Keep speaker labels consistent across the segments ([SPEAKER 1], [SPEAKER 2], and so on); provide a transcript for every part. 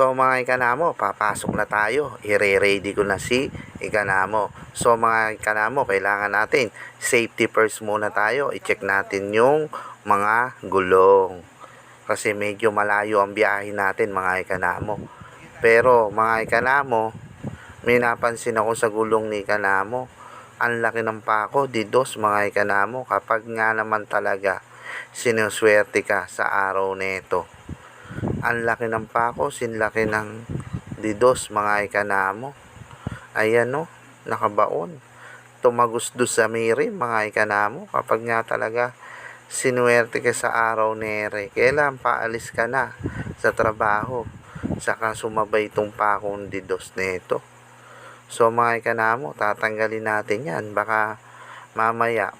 [SPEAKER 1] So mga ikanamo, papasok na tayo. I-ready ko na si ikanamo. So mga ikanamo, kailangan natin safety first muna tayo. I-check natin yung mga gulong. Kasi medyo malayo ang biyahe natin mga ikanamo. Pero mga ikanamo, may napansin ako sa gulong ni ikanamo. Ang laki ng pako, di dos mga ikanamo. Kapag nga naman talaga sinuswerte ka sa araw nito ang laki ng pako, sinlaki ng didos, mga ikanamo. Ayan no, nakabaon. Tumagos do sa miri, mga ikanamo. Kapag nga talaga sinuwerte ka sa araw nere, kailan paalis ka na sa trabaho. Saka sumabay itong pakong didos nito. So mga ikanamo, tatanggalin natin yan. Baka mamaya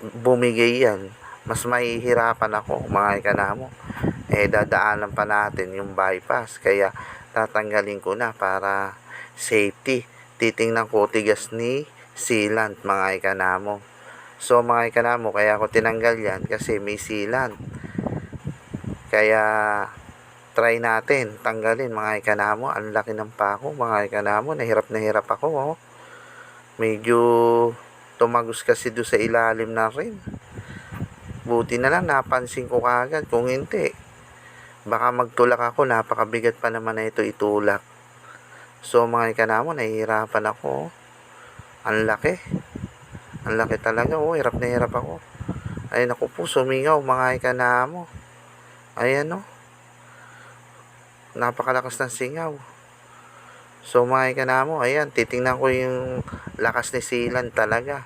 [SPEAKER 1] bumigay yan. Mas mahihirapan ako, mga ikanamo eh dadaanan pa natin yung bypass. Kaya tatanggalin ko na para safety. Titingnan ko tigas ni sealant mga ikanamo. So mga ikanamo kaya ako tinanggal yan kasi may sealant. Kaya try natin. Tanggalin mga ikanamo. Ang laki ng pako mga ikanamo. Nahirap na hirap ako oh. medyo tumagos kasi do sa ilalim na rin. Buti na lang napansin ko kagad kung hindi baka magtulak ako napakabigat pa naman na ito itulak. So mga ikanamo nahihirapan ako. Ang laki. Ang laki talaga oh hirap na hirap ako. Ay naku po sumingaw mga ikanamo. Ayan oh napakalakas ng singaw. So mga ikanamo ayan titingnan ko yung lakas ni silan talaga.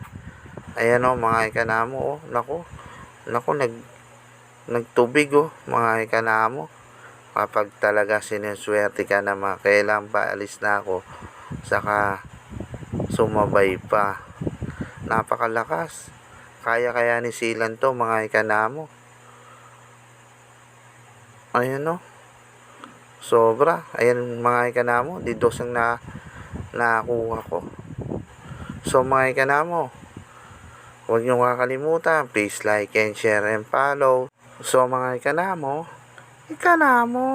[SPEAKER 1] Ayan oh mga ikanamo oh naku. Naku nag nagtubig oh, mga ikanamo. Kapag talaga sinuswerte ka na mga kailan pa alis na ako, saka sumabay pa. Napakalakas. Kaya kaya ni Silan to mga ikanamo. Ayan oh. Sobra. Ayan mga ikanamo. Dito ang na nakuha ko. So mga ikanamo, huwag niyo kakalimutan, please like and share and follow. So mga ikanamo, ikanamo,